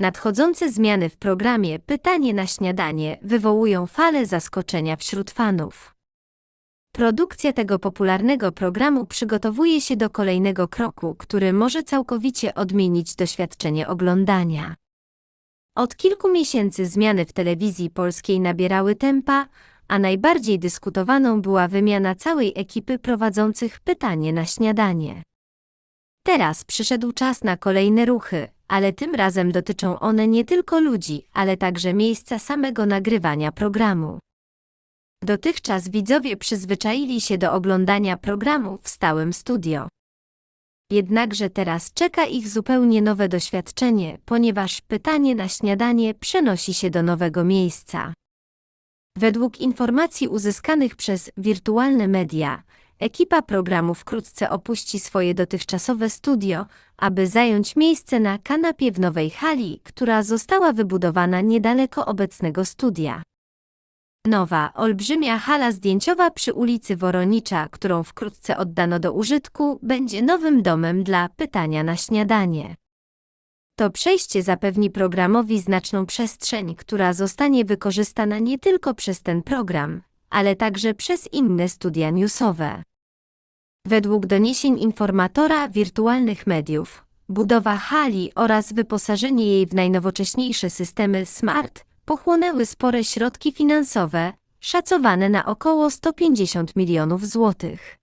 Nadchodzące zmiany w programie Pytanie na śniadanie wywołują falę zaskoczenia wśród fanów. Produkcja tego popularnego programu przygotowuje się do kolejnego kroku, który może całkowicie odmienić doświadczenie oglądania. Od kilku miesięcy zmiany w telewizji polskiej nabierały tempa, a najbardziej dyskutowaną była wymiana całej ekipy prowadzących pytanie na śniadanie. Teraz przyszedł czas na kolejne ruchy, ale tym razem dotyczą one nie tylko ludzi, ale także miejsca samego nagrywania programu. Dotychczas widzowie przyzwyczaili się do oglądania programu w stałym studio. Jednakże teraz czeka ich zupełnie nowe doświadczenie, ponieważ pytanie na śniadanie przenosi się do nowego miejsca. Według informacji uzyskanych przez wirtualne media, ekipa programu wkrótce opuści swoje dotychczasowe studio, aby zająć miejsce na kanapie w nowej hali, która została wybudowana niedaleko obecnego studia. Nowa, olbrzymia hala zdjęciowa przy ulicy Woronicza, którą wkrótce oddano do użytku, będzie nowym domem dla pytania na śniadanie. To przejście zapewni programowi znaczną przestrzeń, która zostanie wykorzystana nie tylko przez ten program, ale także przez inne studia newsowe. Według doniesień informatora wirtualnych mediów, budowa hali oraz wyposażenie jej w najnowocześniejsze systemy smart pochłonęły spore środki finansowe, szacowane na około 150 milionów złotych.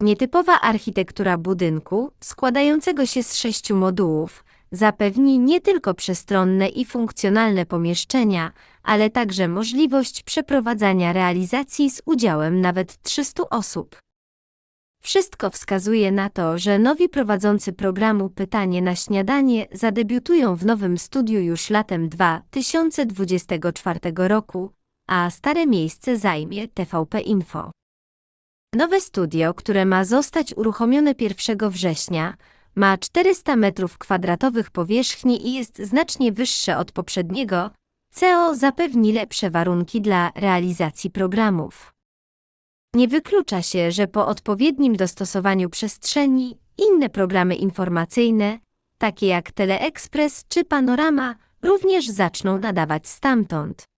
Nietypowa architektura budynku, składającego się z sześciu modułów, zapewni nie tylko przestronne i funkcjonalne pomieszczenia, ale także możliwość przeprowadzania realizacji z udziałem nawet 300 osób. Wszystko wskazuje na to, że nowi prowadzący programu Pytanie na śniadanie zadebiutują w nowym studiu już latem 2024 roku, a stare miejsce zajmie TVP Info. Nowe studio, które ma zostać uruchomione 1 września, ma 400 m2 powierzchni i jest znacznie wyższe od poprzedniego, CO zapewni lepsze warunki dla realizacji programów. Nie wyklucza się, że po odpowiednim dostosowaniu przestrzeni inne programy informacyjne, takie jak Teleexpress czy Panorama, również zaczną nadawać stamtąd.